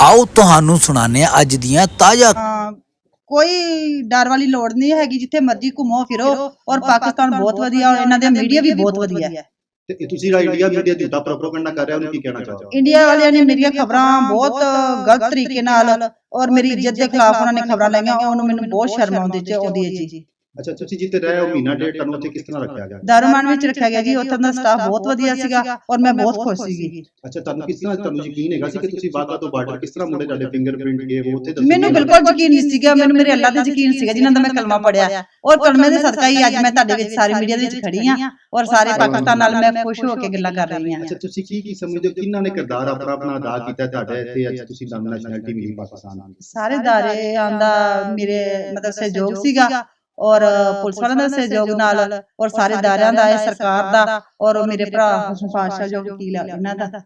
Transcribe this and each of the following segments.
ਆਓ ਤੁਹਾਨੂੰ ਸੁਣਾਉਂਦੇ ਹਾਂ ਅੱਜ ਦੀਆਂ ਤਾਜ਼ਾ ਹਾਂ, ਕੋਈ ਡਰ ਵਾਲੀ ਲੋੜ ਨਹੀਂ ਹੈਗੀ ਜਿੱਥੇ ਮਰਜ਼ੀ ਘੁੰਮੋ ਫਿਰੋ ਔਰ ਪਾਕਿਸਤਾਨ ਬਹੁਤ ਵਧੀਆ ਔਰ ਇਹਨਾਂ ਦੇ ਮੀਡੀਆ ਵੀ ਬਹੁਤ ਵਧੀਆ ਹੈ ਤੇ ਇਹ ਤੁਸੀਂ ਜਿਹੜਾ ਇੰਡੀਆ ਮੀਡੀਆ ਝੂਠਾ ਪ੍ਰੋਪਗੈਂਡਾ ਕਰ ਰਿਹਾ ਉਹਨੂੰ ਕੀ ਕਹਿਣਾ ਚਾਹੋਗੇ? ਇੰਡੀਆ ਵਾਲਿਆਂ ਨੇ ਮੇਰੀਆਂ ਖਬਰਾਂ ਬਹੁਤ ਗਲਤ ਤਰੀਕੇ ਨਾਲ ਔਰ ਮੇਰੀ ਇੱਜ਼ਤ ਦੇ ਖਿਲਾਫ ਉਹਨਾਂ ਨੇ ਖਬਰਾਂ ਲਾਈਆਂ ਉਹਨੂੰ ਮੈਨੂੰ ਬਹੁਤ ਸ਼ਰਮ ਆਉਂਦੀ ਚ ਆਉਂਦੀ ਹੈ ਜੀ। ਅੱਛਾ ਤੁਸੀਂ ਜਿੱਥੇ ਰਹੇ ਹੋ ਮਹੀਨਾ ਡੇਢ ਤੁਹਾਨੂੰ ਉੱਥੇ ਕਿਸ ਤਰ੍ਹਾਂ ਰੱਖਿਆ ਗਿਆ? ਦਾਰੂਮਾਨ ਵਿੱਚ ਰੱਖਿਆ ਗਿਆ ਜੀ ਉੱਥੋਂ ਦਾ ਸਟਾਫ ਬਹੁਤ ਵਧੀਆ ਸੀਗਾ ਔਰ ਮੈਂ ਬਹੁਤ ਖੁਸ਼ ਸੀਗੀ। ਅੱਛਾ ਤੁਹਾਨੂੰ ਕਿਸ ਤਰ੍ਹਾਂ ਤੁਹਾਨੂੰ ਯਕੀਨ ਹੈਗਾ ਸੀ ਕਿ ਤੁਸੀਂ ਵਾਗਾ ਤੋਂ ਬਾਰਡਰ ਕਿਸ ਤਰ੍ਹਾਂ ਮੁੰਡੇ ਤੁਹਾਡੇ ਫਿੰਗਰਪ੍ਰਿੰਟ ਗਏ ਉਹ ਉੱਥੇ ਦੱਸੋ ਮੈਨੂੰ ਬਿਲਕੁਲ ਯਕੀਨ ਨਹੀਂ ਸੀਗਾ ਮੈਨੂੰ ਮੇਰੇ ਅੱਲਾ ਤੇ ਯਕੀਨ ਸੀਗਾ ਜਿਨ੍ਹਾਂ ਦਾ ਮੈਂ ਕਲਮਾ ਪੜਿਆ ਔਰ ਕਲਮੇ ਦੇ ਸਦਕਾ ਹੀ ਅੱਜ ਮੈਂ ਤੁਹਾਡੇ ਵਿੱਚ ਸਾਰੀ ਮੀਡੀਆ ਦੇ ਵਿੱਚ ਖੜੀ ਆ ਔਰ ਸਾਰੇ ਪਾਕਿਸਤਾਨ ਨਾਲ ਮੈਂ ਖੁਸ਼ ਹੋ ਕੇ ਗੱਲਾਂ ਕਰ ਰਹੀ ਹਾਂ। ਅੱਛਾ ਤੁਸੀਂ ਕੀ ਕੀ ਸਮਝਦੇ ਹੋ? ਕਿੰਨਾਂ ਨੇ ਕਿਰਦਾਰ ਆਪਣਾ ਆਪਣਾ ਅਦਾ ਕੀਤਾ ਤੁਹਾਡੇ ਇੱਥੇ? ਅੱਜ ਤੁਸੀਂ ਨਾਮ ਨੈਸ਼ਨੈਲਿਟੀ ਮਿਲੀ ਪਾਕਿਸਤਾਨ ਸਾਰੇ ਦਾਰੇ ਆਂਦਾ ਮੇਰੇ ਮਤਲਬ ਸਹਿਯੋਗ ਸੀਗਾ। ਔਰ ਪੁਲਿਸ ਵਾਲਿਆਂ ਦਾ ਸਹਿਯੋਗ ਨਾਲ ਔਰ ਸਾਰੇ ਦਾਰਿਆਂ ਦਾ ਸਰਕਾਰ ਦਾ ਔਰ ਮੇਰੇ ਭਰਾ ਹੁਸਨ ਪਾਸ਼ਾ ਜੋ ਵਕੀਲ ਆ ਇਹਨਾਂ ਦਾ।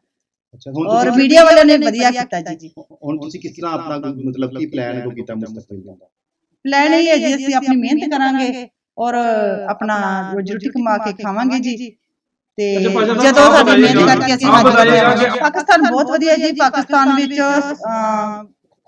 ਔਰ ਮੀਡੀਆ ਵਾਲਿਆਂ ਨੇ ਵਧੀਆ ਕੀਤਾ ਜੀ। ਹੁਣ ਤੁਸੀਂ ਕਿਸ ਤਰ੍ਹਾਂ ਆਪਣਾ ਮਤਲਬ ਕੀ ਪਲਾਨ ਕੋ ਕੀਤਾ ਮੁਸਤਕਬਲ ਦਾ? ਪਲਾਨ ਇਹ ਹੈ ਜੀ ਅਸੀਂ ਆਪਣੀ ਮਿਹਨਤ ਕਰਾਂਗੇ ਔਰ ਆਪਣਾ ਰੋਜੀ ਰੋਟੀ ਕਮਾ ਕੇ ਖਾਵਾਂਗੇ ਜੀ। ਤੇ ਜਦੋਂ ਸਾਡੀ ਮਿਹਨਤ ਕਰਕੇ ਅਸੀਂ ਹਾਜ਼ਰ ਪਾਕਿਸਤਾਨ ਬਹੁਤ ਵਧੀਆ ਜੀ ਪਾਕਿਸਤਾਨ ਵਿੱਚ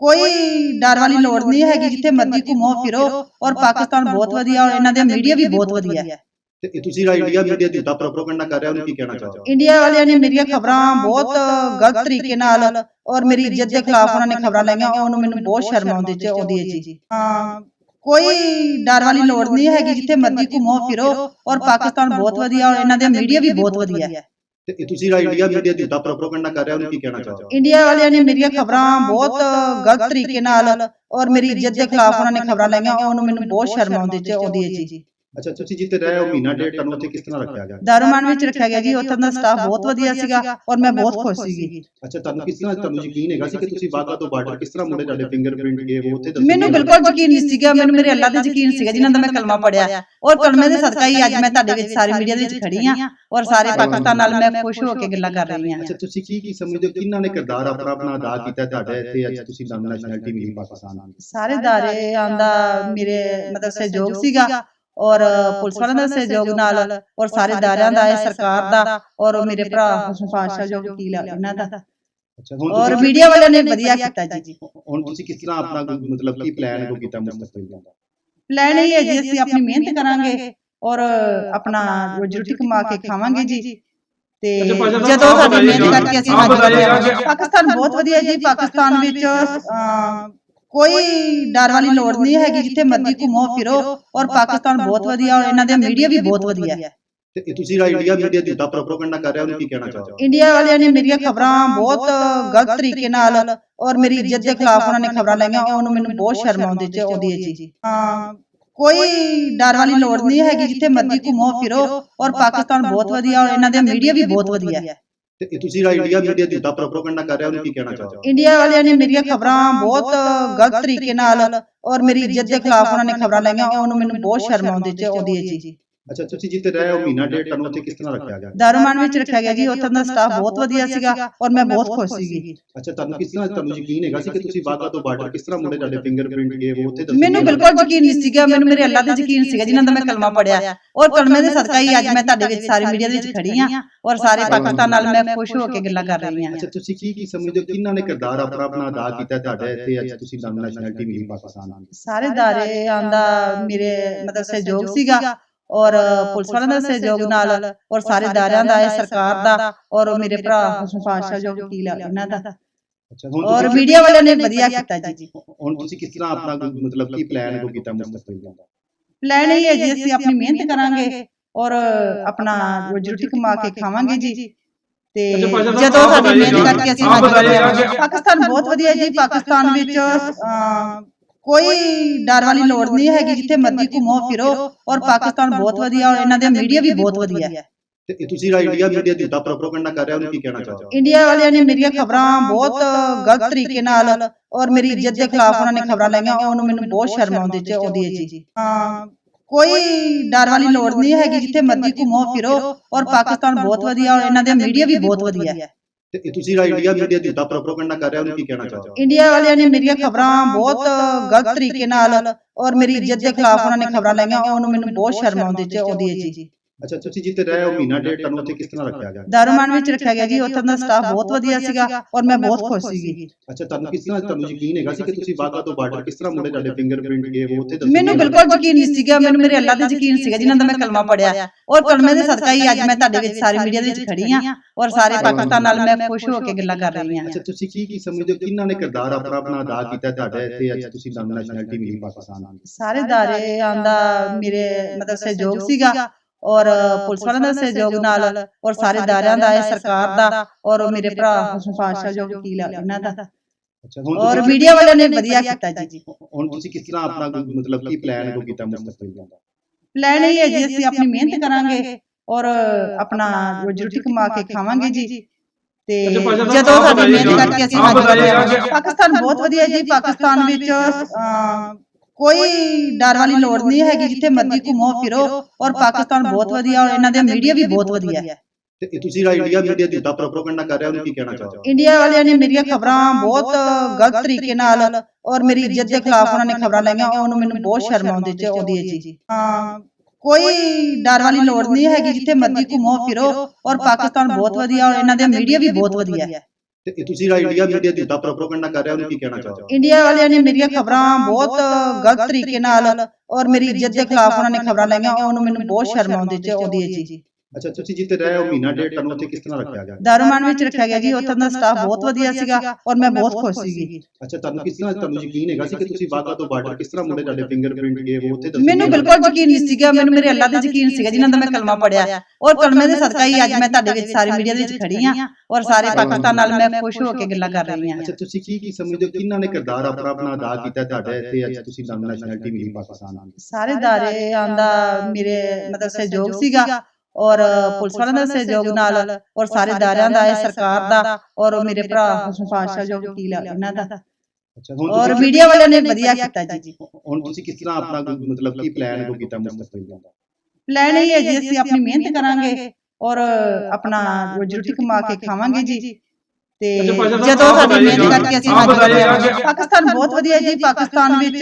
ਕੋਈ ਡਰ ਵਾਲੀ ਲੋੜ ਨਹੀਂ ਹੈਗੀ ਜਿੱਥੇ ਮਰਜ਼ੀ ਘੁੰਮੋ ਫਿਰੋ ਔਰ ਪਾਕਿਸਤਾਨ ਬਹੁਤ ਵਧੀਆ ਔਰ ਇਹਨਾਂ ਦੇ ਮੀਡੀਆ ਵੀ ਬਹੁਤ ਵਧੀਆ। ਹੈ ਤੇ ਇਹ ਤੁਸੀਂ ਜਿਹੜਾ ਇੰਡੀਆ ਮੀਡੀਆ ਝੂਠਾ ਪ੍ਰੋਪਗੈਂਡਾ ਕਰ ਰਿਹਾ ਉਹਨੂੰ ਕੀ ਕਹਿਣਾ ਚਾਹੋਗੇ? ਇੰਡੀਆ ਵਾਲਿਆਂ ਨੇ ਮੇਰੀਆਂ ਖਬਰਾਂ ਬਹੁਤ ਗਲਤ ਤਰੀਕੇ ਨਾਲ ਔਰ ਮੇਰੀ ਇੱਜ਼ਤ ਦੇ ਖਿਲਾਫ ਉਹਨਾਂ ਨੇ ਖਬਰਾਂ ਲਾਈਆਂ ਉਹਨੂੰ ਮੈਨੂੰ ਬਹੁਤ ਸ਼ਰਮ ਆਉਂਦੀ ਚ ਆਉਂਦੀ ਹੈ ਜੀ। ਹਾਂ ਕੋਈ ਡਰ ਵਾਲੀ ਲੋੜ ਨਹੀਂ ਹੈਗੀ ਜਿੱਥੇ ਮਰਜ਼ੀ ਘੁੰਮੋ ਫਿਰੋ ਔਰ ਪਾਕਿਸਤਾਨ ਬਹੁਤ ਵਧੀਆ ਔਰ ਇਹਨਾਂ ਦੇ ਮੀਡੀਆ ਵੀ ਬਹੁਤ ਵਧੀਆ। ਹੈ ਤੇ ਇਹ ਤੁਸੀਂ ਜਿਹੜਾ ਇੰਡੀਆ ਮੀਡੀਆ ਝੂਠਾ ਪ੍ਰੋਪਗੈਂਡਾ ਕਰ ਰਿਹਾ ਉਹਨੂੰ ਕੀ ਕਹਿਣਾ ਚਾਹੋਗੇ? ਇੰਡੀਆ ਵਾਲਿਆਂ ਨੇ ਮੇਰੀਆਂ ਖਬਰਾਂ ਬਹੁਤ ਗਲਤ ਤਰੀਕੇ ਨਾਲ ਔਰ ਮੇਰੀ ਇੱਜ਼ਤ ਦੇ ਖਿਲਾਫ ਉਹਨਾਂ ਨੇ ਖਬਰਾਂ ਲਾਈਆਂ ਉਹਨੂੰ ਮੈਨੂੰ ਬਹੁਤ ਸ਼ਰਮ ਆਉਂਦੀ ਚ ਆਉਂਦੀ ਹੈ ਜੀ। ਅੱਛਾ ਤੁਸੀਂ ਜਿੱਥੇ ਰਹੇ ਹੋ ਮਹੀਨਾ ਡੇਢ ਤੁਹਾਨੂੰ ਉੱਥੇ ਕਿਸ ਤਰ੍ਹਾਂ ਰੱਖਿਆ ਗਿਆ? ਦਾਰੂਮਾਨ ਵਿੱਚ ਰੱਖਿਆ ਗਿਆ ਜੀ ਉੱਥੋਂ ਦਾ ਸਟਾਫ ਬਹੁਤ ਵਧੀਆ ਸੀਗਾ ਔਰ ਮੈਂ ਬਹੁਤ ਖੁਸ਼ ਸੀਗੀ। ਅੱਛਾ ਤੁਹਾਨੂੰ ਕਿਸ ਤਰ੍ਹਾਂ ਤੁਹਾਨੂੰ ਯਕੀਨ ਹੈਗਾ ਸੀ ਕਿ ਤੁਸੀਂ ਵਾਗਾ ਤੋਂ ਬਾਰਡਰ ਕਿਸ ਤਰ੍ਹਾਂ ਮੁੰਡੇ ਤੁਹਾਡੇ ਫਿੰਗਰਪ੍ਰਿੰਟ ਗਏ ਉਹ ਉੱਥੇ ਦੱਸੋ? ਮੈਨੂੰ ਬਿਲਕੁਲ ਯਕੀਨ ਨਹੀਂ ਸੀਗਾ ਮੈਨੂੰ ਮੇਰੇ ਅੱਲਾ ਤੇ ਯਕੀਨ ਸੀਗਾ ਜਿਨ੍ਹਾਂ ਦਾ ਮੈਂ ਕਲਮਾ ਪੜਿਆ ਔਰ ਕਲਮੇ ਦੇ ਸਦਕਾ ਹੀ ਅੱਜ ਮੈਂ ਤੁਹਾਡੇ ਵਿੱਚ ਸਾਰੀ ਮੀਡੀਆ ਦੇ ਵਿੱਚ ਖੜੀ ਆ ਔਰ ਸਾਰੇ ਪਾਕਿਸਤਾਨ ਨਾਲ ਮੈਂ ਖੁਸ਼ ਹੋ ਕੇ ਗੱਲਾਂ ਕਰ ਰਹੀ ਹਾਂ। ਅੱਛਾ ਤੁਸੀਂ ਕੀ ਕੀ ਸਮਝਦੇ ਹੋ? ਕਿੰਨਾਂ ਨੇ ਕਿਰਦਾਰ ਆਪਣਾ ਆਪਣਾ ਅਦਾ ਕੀਤਾ ਤੁਹਾਡੇ ਇੱਥੇ? ਅੱਜ ਤੁਸੀਂ ਨਾਮ ਨੈਸ਼ਨੈਲਿਟੀ ਮਿਲੀ ਪਾਕਿਸਤਾਨ ਸਾਰੇ ਦਾਰੇ ਆਂਦਾ ਮੇਰੇ ਮਤਲਬ ਸਹਿਯੋਗ ਸੀਗਾ। ਔਰ ਪੁਲਿਸ ਵਾਲਿਆਂ ਦਾ ਸਹਿਯੋਗ ਨਾਲ ਔਰ ਸਾਰੇ ਦਾਰਿਆਂ ਦਾ ਇਹ ਸਰਕਾਰ ਦਾ ਔਰ ਮੇਰੇ ਭਰਾ ਹੁਸਨ ਪਾਸ਼ਾ ਜੋ ਵਕੀਲ ਆ ਇਹਨਾਂ ਦਾ। ਔਰ ਮੀਡੀਆ ਵਾਲਿਆਂ ਨੇ ਵਧੀਆ ਕੀਤਾ ਜੀ। ਹੁਣ ਤੁਸੀਂ ਕਿਸ ਤਰ੍ਹਾਂ ਆਪਣਾ ਮਤਲਬ ਕੀ ਪਲਾਨ ਕੋ ਕੀਤਾ ਮੁਸਤਕਬਲ ਦਾ ਪਲਾਨ ਇਹ ਹੈ ਜੀ ਅਸੀਂ ਆਪਣੀ ਮਿਹਨਤ ਕਰਾਂਗੇ ਔਰ ਆਪਣਾ ਰੋਜੀ ਰੋਟੀ ਕਮਾ ਕੇ ਖਾਵਾਂਗੇ ਜੀ। ਤੇ ਜਦੋਂ ਸਾਡੀ ਮਿਹਨਤ ਕਰਕੇ ਅਸੀਂ ਹਾਜ਼ਰ ਪਾਕਿਸਤਾਨ ਬਹੁਤ ਵਧੀਆ ਜੀ ਪਾਕਿਸਤਾਨ ਵਿੱਚ ਕੋਈ ਡਰ ਵਾਲੀ ਲੋੜ ਨਹੀਂ ਹੈਗੀ ਜਿੱਥੇ ਮਰਜ਼ੀ ਘੁੰਮੋ ਫਿਰੋ ਔਰ ਪਾਕਿਸਤਾਨ ਬਹੁਤ ਵਧੀਆ ਔਰ ਇਹਨਾਂ ਦੇ ਮੀਡੀਆ ਵੀ ਬਹੁਤ ਵਧੀਆ ਹੈ ਤੇ ਇਹ ਤੁਸੀਂ ਜਿਹੜਾ ਇੰਡੀਆ ਮੀਡੀਆ ਝੂਠਾ ਪ੍ਰੋਪਗੈਂਡਾ ਕਰ ਰਿਹਾ ਉਹਨੂੰ ਕੀ ਕਹਿਣਾ ਚਾਹੋਗੇ? ਇੰਡੀਆ ਵਾਲਿਆਂ ਨੇ ਮੇਰੀਆਂ ਖਬਰਾਂ ਬਹੁਤ ਗਲਤ ਤਰੀਕੇ ਨਾਲ ਔਰ ਮੇਰੀ ਇੱਜ਼ਤ ਦੇ ਖਿਲਾਫ ਉਹਨਾਂ ਨੇ ਖਬਰਾਂ ਲਾਈਆਂ ਉਹਨੂੰ ਮੈਨੂੰ ਬਹੁਤ ਸ਼ਰਮ ਆਉਂਦੀ ਚ ਆਉਂਦੀ ਹੈ ਜੀ ਹਾਂ ਕੋਈ ਡਰ ਵਾਲੀ ਲੋੜ ਨਹੀਂ ਹੈਗੀ ਜਿੱਥੇ ਮਰਜ਼ੀ ਘੁੰਮੋ ਫਿਰੋ ਔਰ ਪਾਕਿਸਤਾਨ ਬਹੁਤ ਵਧੀਆ ਔਰ ਇਹਨਾਂ ਦੇ ਮੀਡੀਆ ਵੀ ਬਹੁਤ ਵਧੀਆ। ਹੈ ਤੇ ਤੁਸੀਂ ਜਿਹੜਾ ਇੰਡੀਆ ਮੀਡੀਆ ਝੂਠਾ ਪ੍ਰੋਪਗੈਂਡਾ ਕਰ ਰਿਹਾ, ਉਹਨੂੰ ਕੀ ਕਹਿਣਾ ਚਾਹੋਗੇ? ਇੰਡੀਆ ਵਾਲਿਆਂ ਨੇ ਮੇਰੀਆਂ ਖਬਰਾਂ ਬਹੁਤ ਗਲਤ ਤਰੀਕੇ ਨਾਲ ਔਰ ਮੇਰੀ ਇੱਜ਼ਤ ਦੇ ਖਿਲਾਫ ਉਹਨਾਂ ਨੇ ਖਬਰਾਂ ਲਾਈਆਂ ਉਹਨੂੰ ਮੈਨੂੰ ਬਹੁਤ ਸ਼ਰਮ ਆਉਂਦੀ ਚ ਆਉਂਦੀ ਹੈ ਜੀ ਅੱਛਾ ਤੁਸੀਂ ਜਿੱਥੇ ਰਹੇ ਹੋ ਮਹੀਨਾ ਡੇਢ ਤੁਹਾਨੂੰ ਉੱਥੇ ਕਿਸ ਤਰ੍ਹਾਂ ਰੱਖਿਆ ਗਿਆ? ਦਾਰੂਮਾਨ ਵਿੱਚ ਰੱਖਿਆ ਗਿਆ ਜੀ ਉੱਥੋਂ ਦਾ ਸਟਾਫ ਬਹੁਤ ਵਧੀਆ ਸੀਗਾ ਔਰ ਮੈਂ ਬਹੁਤ ਖੁਸ਼ ਸੀਗੀ। ਅੱਛਾ ਤੁਹਾਨੂੰ ਕਿਸ ਤਰ੍ਹਾਂ ਤੁਹਾਨੂੰ ਯਕੀਨ ਹੈਗਾ ਸੀ ਕਿ ਤੁਸੀਂ ਵਾਗਾ ਤੋਂ ਬਾਰਡਰ ਕਿਸ ਤਰ੍ਹਾਂ ਮੁੰਡੇ ਤੁਹਾਡੇ ਫਿੰਗਰਪ੍ਰਿੰਟ ਗਏ ਉਹ ਉੱਥੇ ਦੱਸੋ। ਮੈਨੂੰ ਬਿਲਕੁਲ ਯਕੀਨ ਨਹੀਂ ਸੀਗਾ ਮੈਨੂੰ ਮੇਰੇ ਅੱਲਾ ਤੇ ਯਕੀਨ ਸੀਗਾ ਜਿਨ੍ਹਾਂ ਦਾ ਮੈਂ ਕਲਮਾ ਪੜਿਆ ਔਰ ਕਲਮੇ ਦੇ ਸਦਕਾ ਹੀ ਅੱਜ ਮੈਂ ਤੁਹਾਡੇ ਵਿੱਚ ਸਾਰੀ ਮੀਡੀਆ ਦੇ ਵਿੱਚ ਖੜੀ ਆ ਔਰ ਸਾਰੇ ਪਾਕਿਸਤਾਨ ਨਾਲ ਮੈਂ ਖੁਸ਼ ਹੋ ਕੇ ਗੱਲਾਂ ਕਰ ਰਹੀ ਹਾਂ। ਅੱਛਾ ਤੁਸੀਂ ਕੀ ਕੀ ਸਮਝਦੇ ਹੋ? ਕਿੰਨਾਂ ਨੇ ਕਿਰਦਾਰ ਆਪਣਾ ਆਪਣਾ ਅਦਾ ਕੀਤਾ ਤੁਹਾਡੇ ਇੱਥੇ? ਅੱਜ ਤੁਸੀਂ ਨਾਮ ਨੈਸ਼ਨੈਲਿਟੀ ਮਿਲੀ ਪਾਕਿਸਤਾਨ ਸਾਰੇ ਦਾਰੇ ਆਂਦਾ ਮੇਰੇ ਮਤਲਬ ਸਹਿਯੋਗ ਸੀਗਾ। ਔਰ ਪੁਲਿਸ ਵਾਲਿਆਂ ਦਾ ਸਹਿਯੋਗ ਨਾਲ ਔਰ ਸਾਰੇ ਦਾਰਿਆਂ ਦਾ ਇਹ ਸਰਕਾਰ ਦਾ ਔਰ ਮੇਰੇ ਭਰਾ ਹੁਸਨ ਪਾਸ਼ਾ ਜੋ ਵਕੀਲ ਆ ਇਹਨਾਂ ਦਾ। ਅੱਛਾ ਹੁਣ ਔਰ ਮੀਡੀਆ ਵਾਲਿਆਂ ਨੇ ਵਧੀਆ ਕੀਤਾ ਜੀ। ਹੁਣ ਤੁਸੀਂ ਕਿਸ ਤਰ੍ਹਾਂ ਆਪਣਾ ਕੋਈ ਮਤਲਬ ਕੀ ਪਲਾਨ ਕੋ ਕੀਤਾ ਮੁਸਤਕਬਲ ਦਾ? ਪਲਾਨ ਇਹ ਹੈ ਜੀ ਅਸੀਂ ਆਪਣੀ ਮਿਹਨਤ ਕਰਾਂਗੇ ਔਰ ਆਪਣਾ ਰੋਜੀ ਰੋਟੀ ਕਮਾ ਕੇ ਖਾਵਾਂਗੇ ਜੀ। ਤੇ ਜਦੋਂ ਸਾਡੀ ਮਿਹਨਤ ਕਰਕੇ ਅਸੀਂ ਪਾਕਿਸਤਾਨ ਬਹੁਤ ਵਧੀਆ ਜੀ ਪਾਕਿਸਤਾਨ ਵਿੱਚ ਕੋਈ ਡਰ ਵਾਲੀ ਲੋੜ ਨਹੀਂ ਹੈਗੀ ਜਿੱਥੇ ਮਰਜ਼ੀ ਘੁੰਮੋ ਫਿਰੋ ਔਰ ਪਾਕਿਸਤਾਨ ਬਹੁਤ ਵਧੀਆ ਔਰ ਇਹਨਾਂ ਦੇ ਮੀਡੀਆ ਵੀ ਬਹੁਤ ਵਧੀਆ। ਹੈ ਤੇ ਇਹ ਤੁਸੀਂ ਜਿਹੜਾ ਇੰਡੀਆ ਮੀਡੀਆ ਝੂਠਾ ਪ੍ਰੋਪਗੈਂਡਾ ਕਰ ਰਿਹਾ ਉਹਨੂੰ ਕੀ ਕਹਿਣਾ ਚਾਹੋਗੇ? ਇੰਡੀਆ ਵਾਲਿਆਂ ਨੇ ਮੇਰੀਆਂ ਖਬਰਾਂ ਬਹੁਤ ਗਲਤ ਤਰੀਕੇ ਨਾਲ ਔਰ ਮੇਰੀ ਇੱਜ਼ਤ ਦੇ ਖਿਲਾਫ ਉਹਨਾਂ ਨੇ ਖਬਰਾਂ ਲਾਈਆਂ ਉਹਨੂੰ ਮੈਨੂੰ ਬਹੁਤ ਸ਼ਰਮ ਆਉਂਦੀ ਚ ਆਉਂਦੀ ਹੈ ਜੀ ਹਾਂ ਕੋਈ ਡਰ ਵਾਲੀ ਲੋੜ ਨਹੀਂ ਹੈਗੀ ਜਿੱਥੇ ਮਰਜ਼ੀ ਘੁੰਮੋ ਫਿਰੋ ਔਰ ਪਾਕਿਸਤਾਨ ਬਹੁਤ ਵਧੀਆ ਔਰ ਇਹਨਾਂ ਦੇ ਮੀਡੀਆ ਵੀ ਬਹੁਤ ਵਧੀਆ। ਹੈ। ਤੇ ਤੁਸੀਂ ਜਿਹੜਾ ਇੰਡੀਆ ਮੀਡੀਆ ਝੂਠਾ ਪ੍ਰੋਪਗੈਂਡਾ ਕਰ ਰਿਹਾ ਉਹਨੂੰ ਕੀ ਕਹਿਣਾ ਚਾਹੋਗੇ? ਇੰਡੀਆ ਵਾਲਿਆਂ ਨੇ ਮੇਰੀਆਂ ਖਬਰਾਂ ਬਹੁਤ ਗਲਤ ਤਰੀਕੇ ਨਾਲ ਔਰ ਮੇਰੀ ਇੱਜ਼ਤ ਦੇ ਖਿਲਾਫ ਉਹਨਾਂ ਨੇ ਖਬਰਾਂ ਲਾਈਆਂ ਉਹਨੂੰ ਮੈਨੂੰ ਬਹੁਤ ਸ਼ਰਮ ਆਉਂਦੀ ਚ ਆਉਂਦੀ ਹੈ ਜੀ ਅੱਛਾ ਤੁਸੀਂ ਜਿੱਥੇ ਰਹੇ ਹੋ ਮਹੀਨਾ ਡੇਢ ਤੁਹਾਨੂੰ ਉੱਥੇ ਕਿਸ ਤਰ੍ਹਾਂ ਰੱਖਿਆ ਗਿਆ? ਦਾਰੂਮਾਨ ਵਿੱਚ ਰੱਖਿਆ ਗਿਆ ਜੀ ਉੱਥੋਂ ਦਾ ਸਟਾਫ ਬਹੁਤ ਵਧੀਆ ਸੀਗਾ ਔਰ ਮੈਂ ਬਹੁਤ ਖੁਸ਼ ਸੀਗੀ। ਅੱਛਾ ਤੁਹਾਨੂੰ ਕਿਸ ਤਰ੍ਹਾਂ ਤੁਹਾਨੂੰ ਯਕੀਨ ਹੈਗਾ ਸੀ ਕਿ ਤੁਸੀਂ ਬਾਗਾ ਤੋਂ ਬਾਰਡਰ ਕਿਸ ਤਰ੍ਹਾਂ ਮੁੰਡੇ ਤੁਹਾਡੇ ਫਿੰਗਰਪ੍ਰਿੰਟ ਗਏ ਉਹ ਉੱਥੇ ਦੱਸੋ। ਮੈਨੂੰ ਬਿਲਕੁਲ ਯਕੀਨ ਨਹੀਂ ਸੀਗਾ ਮੈਨੂੰ ਮੇਰੇ ਅੱਲਾ ਤੇ ਯਕੀਨ ਸੀਗਾ ਜਿਨ੍ਹਾਂ ਦਾ ਮੈਂ ਕਲਮਾ ਪੜਿਆ ਔਰ ਕਲਮੇ ਦੇ ਸਦਕਾ ਹੀ ਅੱਜ ਮੈਂ ਤੁਹਾਡੇ ਵਿੱਚ ਸਾਰੀ ਮੀਡੀਆ ਦੇ ਵਿੱਚ ਖੜੀ ਆ ਔਰ ਸਾਰੇ ਪਾਕਿਸਤਾਨ ਨਾਲ ਮੈਂ ਖੁਸ਼ ਹੋ ਕੇ ਗੱਲਾਂ ਕਰ ਰਹੀ ਹਾਂ। ਅੱਛਾ ਤੁਸੀਂ ਕੀ ਕੀ ਸਮਝਦੇ ਹੋ? ਕਿਹਨਾਂ ਨੇ ਕਿਰਦਾਰ ਆਪਣਾ ਆਪਣਾ ਅਦਾ ਕੀਤਾ ਤੁਹਾਡੇ ਇੱਥੇ? ਅੱਜ ਤੁਸੀਂ ਨੈਸ਼ਨੈਲਿਟੀ ਮਿਲੀ ਪਾਕਿਸਤਾਨ ਸਾਰੇ ਦਾਰੇ ਆਂਦਾ ਮੇਰੇ ਮਤਲਬ ਸਹਿਯੋਗ ਸੀਗਾ। ਔਰ ਪੁਲਿਸ ਵਾਲਿਆਂ ਦਾ ਸਹਿਯੋਗ ਨਾਲ ਔਰ ਸਾਰੇ ਦਾਰਿਆਂ ਦਾ ਇਹ ਸਰਕਾਰ ਦਾ ਔਰ ਮੇਰੇ ਭਰਾ ਹੁਸਨ ਪਾਸ਼ਾ ਜੋ ਵਕੀਲ ਆ ਇਹਨਾਂ ਦਾ। ਅੱਛਾ ਹੁਣ ਔਰ ਤੁਸੀਂ ਮੀਡੀਆ ਵਾਲਿਆਂ ਨੇ ਵਧੀਆ ਕੀਤਾ ਜੀ। ਹੁਣ ਤੁਸੀਂ ਕਿਸ ਤਰ੍ਹਾਂ ਆਪਣਾ ਕੋਈ ਮਤਲਬ ਕੀ ਪਲਾਨ ਕੋ ਕੀਤਾ ਮੁਸਤਕਬਲ ਦਾ? ਪਲਾਨ ਇਹ ਹੈ ਜੀ ਅਸੀਂ ਆਪਣੀ ਮਿਹਨਤ ਕਰਾਂਗੇ ਔਰ ਆਪਣਾ ਰੋਜੀ ਰੋਟੀ ਕਮਾ ਕੇ ਖਾਵਾਂਗੇ ਜੀ। ਤੇ ਜਦੋਂ ਸਾਡੀ ਮਿਹਨਤ ਕਰਕੇ ਅਸੀਂ ਹਾਜ਼ਰ ਪਾਕਿਸਤਾਨ ਬਹੁਤ ਵਧੀਆ ਜੀ ਪਾਕਿਸਤਾਨ ਵਿੱਚ ਅਹ, ਕੋਈ ਡਰ ਵਾਲੀ ਲੋੜ ਨਹੀਂ ਹੈਗੀ ਜਿੱਥੇ ਮਰਜ਼ੀ ਘੁੰਮੋ ਫਿਰੋ ਔਰ ਪਾਕਿਸਤਾਨ ਬਹੁਤ ਵਧੀਆ ਔਰ ਇਹਨਾਂ ਦੇ ਮੀਡੀਆ ਵੀ ਬਹੁਤ ਵਧੀਆ ਹੈ ਤੇ ਇਹ ਤੁਸੀਂ ਜਿਹੜਾ ਇੰਡੀਆ ਮੀਡੀਆ ਝੂਠਾ ਪ੍ਰੋਪਗੈਂਡਾ ਕਰ ਰਿਹਾ ਉਹਨੂੰ ਕੀ ਕਹਿਣਾ ਚਾਹੋਗੇ? ਇੰਡੀਆ ਵਾਲਿਆਂ ਨੇ ਮੇਰੀਆਂ ਖਬਰਾਂ ਬਹੁਤ ਗਲਤ ਤਰੀਕੇ ਨਾਲ ਔਰ ਮੇਰੀ ਇੱਜ਼ਤ ਦੇ ਖਿਲਾਫ ਉਹਨਾਂ ਨੇ ਖਬਰਾਂ ਲਾਈਆਂ ਉਹਨੂੰ ਮੈਨੂੰ ਬਹੁਤ ਸ਼ਰਮ ਆਉਂਦੀ ਚ ਆਉਂਦੀ ਹੈ ਜੀ। ਹਾਂ ਕੋਈ ਡਰ ਵਾਲੀ ਲੋੜ ਨਹੀਂ ਹੈਗੀ ਜਿੱਥੇ ਮਰਜ਼ੀ ਘੁੰਮੋ ਫਿਰੋ ਔਰ ਪਾਕਿਸਤਾਨ ਬਹੁਤ ਵਧੀਆ ਔਰ ਇਹਨਾਂ ਦੇ ਮੀਡੀਆ ਵੀ ਬਹੁਤ ਵਧੀਆ। ਹੈ ਤੇ ਤੁਸੀਂ ਜਿਹੜਾ ਇੰਡੀਆ ਮੀਡੀਆ ਝੂਠਾ ਪ੍ਰੋਪਗੈਂਡਾ ਕਰ ਰਿਹਾ ਉਹਨੂੰ ਕੀ ਕਹਿਣਾ ਚਾਹੋਗੇ? ਇੰਡੀਆ ਵਾਲਿਆਂ ਨੇ ਮੇਰੀਆਂ ਖਬਰਾਂ ਬਹੁਤ ਗਲਤ ਤਰੀਕੇ ਨਾਲ ਔਰ ਮੇਰੀ ਇੱਜ਼ਤ ਦੇ ਖਿਲਾਫ ਉਹਨਾਂ ਨੇ ਖਬਰਾਂ ਲਾਈਆਂ ਉਹਨੂੰ ਮੈਨੂੰ ਬਹੁਤ ਸ਼ਰਮ ਆਉਂਦੀ ਚ ਆਉਂਦੀ ਹੈ ਜੀ ਅੱਛਾ ਤੁਸੀਂ ਜਿੱਥੇ ਰਹੇ ਹੋ ਮਹੀਨਾ ਡੇਢ ਤੁਹਾਨੂੰ ਉੱਥੇ ਕਿਸ ਤਰ੍ਹਾਂ ਰੱਖਿਆ ਗਿਆ? ਦਾਰੂਮਾਨ ਵਿੱਚ ਰੱਖਿਆ ਗਿਆ ਜੀ ਉੱਥੋਂ ਦਾ ਸਟਾਫ ਬਹੁਤ ਵਧੀਆ ਸੀਗਾ ਔਰ ਮੈਂ ਬਹੁਤ ਖੁਸ਼ ਸੀਗੀ। ਅੱਛਾ ਤੁਹਾਨੂੰ ਕਿਸ ਤਰ੍ਹਾਂ ਤੁਹਾਨੂੰ ਯਕੀਨ ਹੈਗਾ ਸੀ ਕਿ ਤੁਸੀਂ ਬਾਗਾ ਤੋਂ ਬਾਰਡਰ ਕਿਸ ਤਰ੍ਹਾਂ ਮੁੰਡੇ ਤੁਹਾਡੇ ਫਿੰਗਰਪ੍ਰਿੰਟ ਗਏ ਉਹ ਉੱਥੇ ਦੱਸੋ। ਮੈਨੂੰ ਬਿਲਕੁਲ ਯਕੀਨ ਨਹੀਂ ਸੀਗਾ ਮੈਨੂੰ ਮੇਰੇ ਅੱਲਾ ਤੇ ਯਕੀਨ ਸੀਗਾ ਜਿਨ੍ਹਾਂ ਦਾ ਮੈਂ ਕਲਮਾ ਪੜਿਆ ਔਰ ਕਲਮੇ ਦੇ ਸਦਕਾ ਹੀ ਅੱਜ ਮੈਂ ਤੁਹਾਡੇ ਵਿੱਚ ਸਾਰੀ ਮੀਡੀਆ ਦੇ ਵਿੱਚ ਖੜੀ ਆ ਔਰ ਸਾਰੇ ਪਾਕਿਸਤਾਨ ਨਾਲ ਮੈਂ ਖੁਸ਼ ਹੋ ਕੇ ਗੱਲਾਂ ਕਰ ਰਹੀ ਹਾਂ। ਅੱਛਾ ਤੁਸੀਂ ਕੀ ਕੀ ਸਮਝਦੇ ਹੋ? ਕਿਹਨਾਂ ਨੇ ਕਿਰਦਾਰ ਆਪਣਾ ਆਪਣਾ ਅਦਾ ਕੀਤਾ ਤੁਹਾਡੇ ਇੱਥੇ? ਅੱਜ ਤੁਸੀਂ ਤੁਹਾਨੂੰ ਨੈਸ਼ਨੈਲਿਟੀ ਮਿਲੀ ਪਾਕਿਸਤਾਨ ਸਾਰੇ ਦਾਰੇ ਆਂਦਾ ਮੇਰੇ ਮਤਲਬ ਸਹਿਯੋਗ ਸੀਗਾ। ਔਰ ਪੁਲਿਸ ਵਾਲਿਆਂ ਦਾ ਸਹਿਯੋਗ ਨਾਲ ਔਰ ਸਾਰੇ ਦਾਰਿਆਂ ਦਾ ਇਹ ਸਰਕਾਰ ਦਾ ਔਰ ਮੇਰੇ ਭਰਾ ਹੁਸਨ ਪਾਸ਼ਾ ਜੋ ਵਕੀਲ ਆ ਇਹਨਾਂ ਦਾ। ਔਰ ਮੀਡੀਆ ਵਾਲਿਆਂ ਨੇ ਵਧੀਆ ਕੀਤਾ ਜੀ। ਹੁਣ ਤੁਸੀਂ ਕਿਸ ਤਰ੍ਹਾਂ ਆਪਣਾ ਮਤਲਬ ਕੀ ਪਲਾਨ ਕੋ ਕੀਤਾ ਮੁਸਤਕਬਲ ਦਾ? ਪਲਾਨ ਇਹ ਹੈ ਜੀ ਅਸੀਂ ਆਪਣੀ ਮਿਹਨਤ ਕਰਾਂਗੇ ਔਰ ਆਪਣਾ ਰੋਜੀ ਰੋਟੀ ਕਮਾ ਕੇ ਖਾਵਾਂਗੇ ਜੀ। ਤੇ ਜਦੋਂ ਸਾਡੀ ਮਿਹਨਤ ਕਰਕੇ ਅਸੀਂ ਪਾਕਿਸਤਾਨ ਬਹੁਤ ਵਧੀਆ ਜੀ ਪਾਕਿਸਤਾਨ ਵਿੱਚ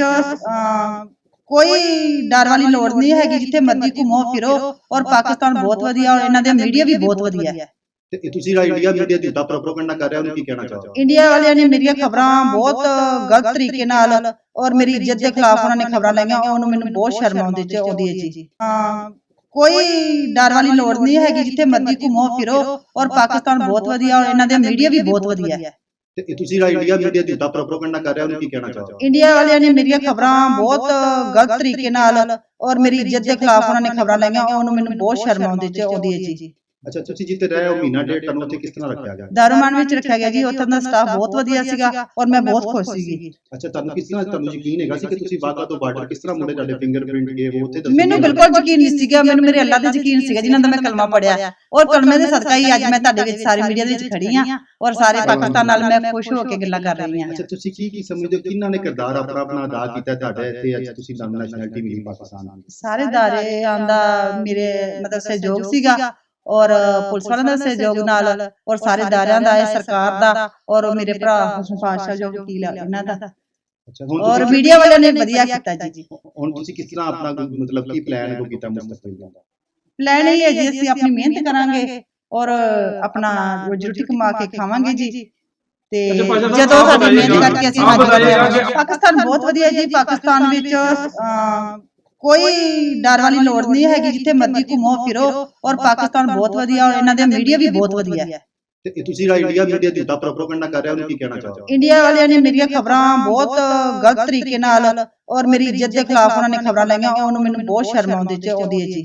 ਕੋਈ ਡਰ ਵਾਲੀ ਲੋੜ ਨਹੀਂ ਹੈਗੀ ਜਿੱਥੇ ਮਰਜ਼ੀ ਘੁੰਮੋ ਫਿਰੋ ਔਰ ਪਾਕਿਸਤਾਨ ਬਹੁਤ ਵਧੀਆ ਔਰ ਇਹਨਾਂ ਦੇ ਮੀਡੀਆ ਵੀ ਬਹੁਤ ਵਧੀਆ ਹੈ ਤੇ ਇਹ ਤੁਸੀਂ ਜਿਹੜਾ ਇੰਡੀਆ ਮੀਡੀਆ ਝੂਠਾ ਪ੍ਰੋਪਗੈਂਡਾ ਕਰ ਰਿਹਾ ਉਹਨੂੰ ਕੀ ਕਹਿਣਾ ਚਾਹੋਗੇ? ਇੰਡੀਆ ਵਾਲਿਆਂ ਨੇ ਮੇਰੀਆਂ ਖਬਰਾਂ ਬਹੁਤ ਗਲਤ ਤਰੀਕੇ ਨਾਲ ਔਰ ਮੇਰੀ ਇੱਜ਼ਤ ਦੇ ਖਿਲਾਫ ਉਹਨਾਂ ਨੇ ਖਬਰਾਂ ਲਾਈਆਂ ਉਹਨੂੰ ਮੈਨੂੰ ਬਹੁਤ ਸ਼ਰਮ ਆਉਂਦੀ ਚ ਆਉਂਦੀ ਹੈ ਜੀ। ਹਾਂ ਕੋਈ ਡਰ ਵਾਲੀ ਲੋੜ ਨਹੀਂ ਹੈਗੀ ਜਿੱਥੇ ਮਰਜ਼ੀ ਘੁੰਮੋ ਫਿਰੋ ਔਰ ਪਾਕਿਸਤਾਨ ਬਹੁਤ ਵਧੀਆ ਔਰ ਇਹਨਾਂ ਦੇ ਮੀਡੀਆ ਵੀ ਬਹੁਤ ਵਧੀਆ ਹੈ ਤੇ ਤੁਸੀਂ ਜਿਹੜਾ ਇੰਡੀਆ ਮੀਡੀਆ ਝੂਠਾ ਪ੍ਰੋਪਗੈਂਡਾ ਕਰ ਰਿਹਾ ਉਹਨੂੰ ਕੀ ਕਹਿਣਾ ਚਾਹੋਗੇ? ਇੰਡੀਆ ਵਾਲਿਆਂ ਨੇ ਮੇਰੀਆਂ ਖਬਰਾਂ ਬਹੁਤ ਗਲਤ ਤਰੀਕੇ ਨਾਲ ਔਰ ਮੇਰੀ ਇੱਜ਼ਤ ਦੇ ਖਿਲਾਫ ਉਹਨਾਂ ਨੇ ਖਬਰਾਂ ਲਾਈਆਂ ਉਹਨੂੰ ਮੈਨੂੰ ਬਹੁਤ ਸ਼ਰਮ ਆਉਂਦੀ ਚ ਆਉਂਦੀ ਹੈ ਜੀ ਅੱਛਾ ਤੁਸੀਂ ਜਿੱਥੇ ਰਹੇ ਹੋ ਮਹੀਨਾ ਡੇਢ ਤੁਹਾਨੂੰ ਉੱਥੇ ਕਿਸ ਤਰ੍ਹਾਂ ਰੱਖਿਆ ਗਿਆ? ਦਾਰੂਮਾਨ ਵਿੱਚ ਰੱਖਿਆ ਗਿਆ ਜੀ ਉੱਥੋਂ ਦਾ ਸਟਾਫ ਬਹੁਤ ਵਧੀਆ ਸੀਗਾ ਔਰ ਮੈਂ ਬਹੁਤ ਖੁਸ਼ ਸੀਗੀ। ਅੱਛਾ ਤੁਹਾਨੂੰ ਕਿਸ ਤਰ੍ਹਾਂ ਤੁਹਾਨੂੰ ਯਕੀਨ ਹੈਗਾ ਸੀ ਕਿ ਤੁਸੀਂ ਬਾਗਾ ਤੋਂ ਬਾਰਡਰ ਕਿਸ ਤਰ੍ਹਾਂ ਮੁੰਡੇ ਤੁਹਾਡੇ ਫਿੰਗਰਪ੍ਰਿੰਟ ਗਏ ਉਹ ਉੱਥੇ ਦੱਸੋ ਮੈਨੂੰ ਬਿਲਕੁਲ ਯਕੀਨ ਨਹੀਂ ਸੀਗਾ ਮੈਨੂੰ ਮੇਰੇ ਅੱਲਾ ਤੇ ਯਕੀਨ ਸੀਗਾ ਜਿਨ੍ਹਾਂ ਦਾ ਮੈਂ ਕਲਮਾ ਪੜਿਆ ਔਰ ਕਲਮੇ ਦੇ ਸਦਕਾ ਹੀ ਅੱਜ ਮੈਂ ਤੁਹਾਡੇ ਵਿੱਚ ਸਾਰੀ ਮੀਡੀਆ ਦੇ ਵਿੱਚ ਖੜੀ ਆ ਔਰ ਸਾਰੇ ਪਾਕਿਸਤਾਨ ਨਾਲ ਮੈਂ ਖੁਸ਼ ਹੋ ਕੇ ਗੱਲਾਂ ਕਰ ਰਹੀ ਹਾਂ। ਅੱਛਾ ਤੁਸੀਂ ਕੀ ਕੀ ਸਮਝਦੇ ਹੋ? ਕਿਹਨਾਂ ਨੇ ਕਿਰਦਾਰ ਆਪਣਾ ਆਪਣਾ ਅਦਾ ਕੀਤਾ ਤੁਹਾਡੇ ਇੱਥੇ? ਅੱਜ ਤੁਸੀਂ ਤੁਹਾਨੂੰ ਨੈਸ਼ਨੈਲਿਟੀ ਮਿਲੀ ਪਾਕਿਸਤਾਨ ਸਾਰੇ ਦਾਰੇ ਆਂਦਾ ਮੇਰੇ ਮਤਲਬ ਸਹਿਯੋਗ ਸੀਗਾ ਔਰ ਪੁਲਿਸ ਵਾਲਿਆਂ ਦਾ ਸਹਿਯੋਗ ਨਾਲ ਔਰ ਸਾਰੇ ਦਾਰਿਆਂ ਦਾ ਇਹ ਸਰਕਾਰ ਦਾ ਔਰ ਮੇਰੇ ਭਰਾ ਹੁਸਨ ਪਾਸ਼ਾ ਜੋ ਵਕੀਲ ਆ ਇਹਨਾਂ ਦਾ। ਅੱਛਾ ਹੁਣ ਔਰ ਮੀਡੀਆ ਵਾਲਿਆਂ ਨੇ ਵਧੀਆ ਕੀਤਾ ਜੀ। ਹੁਣ ਤੁਸੀਂ ਕਿਸ ਤਰ੍ਹਾਂ ਆਪਣਾ ਮਤਲਬ ਕੀ ਪਲਾਨ ਕੋ ਕੀਤਾ ਮੁਸਤਕਬਲ ਦਾ ਪਲਾਨ ਇਹ ਹੈ ਜੀ ਅਸੀਂ ਆਪਣੀ ਮਿਹਨਤ ਕਰਾਂਗੇ ਔਰ ਆਪਣਾ ਰੋਜੀ ਰੋਟੀ ਕਮਾ ਕੇ ਖਾਵਾਂਗੇ ਜੀ। ਤੇ ਜਦੋਂ ਸਾਡੀ ਮਿਹਨਤ ਕਰਕੇ ਅਸੀਂ ਪਾਕਿਸਤਾਨ ਬਹੁਤ ਵਧੀਆ ਜੀ ਪਾਕਿਸਤਾਨ ਵਿੱਚ ਕੋਈ ਡਰ ਵਾਲੀ ਲੋੜ ਨਹੀਂ ਹੈਗੀ ਜਿੱਥੇ ਮਰਜ਼ੀ ਘੁੰਮੋ ਫਿਰੋ ਔਰ ਪਾਕਿਸਤਾਨ ਬਹੁਤ ਵਧੀਆ ਔਰ ਇਹਨਾਂ ਦੇ ਮੀਡੀਆ ਵੀ ਬਹੁਤ ਵਧੀਆ। ਹੈ ਤੇ ਇਹ ਤੁਸੀਂ ਜਿਹੜਾ ਇੰਡੀਆ ਮੀਡੀਆ ਝੂਠਾ ਪ੍ਰੋਪਗੈਂਡਾ ਕਰ ਰਿਹਾ ਉਹਨੂੰ ਕੀ ਕਹਿਣਾ ਚਾਹੋਗੇ? ਇੰਡੀਆ ਵਾਲਿਆਂ ਨੇ ਮੇਰੀਆਂ ਖਬਰਾਂ ਬਹੁਤ ਗਲਤ ਤਰੀਕੇ ਨਾਲ ਔਰ ਮੇਰੀ ਇੱਜ਼ਤ ਦੇ ਖਿਲਾਫ ਉਹਨਾਂ ਨੇ ਖਬਰਾਂ ਲਾਈਆਂ ਉਹਨੂੰ ਮੈਨੂੰ ਬਹੁਤ ਸ਼ਰਮ ਆਉਂਦੀ ਚ ਆਉਂਦੀ ਹੈ ਜੀ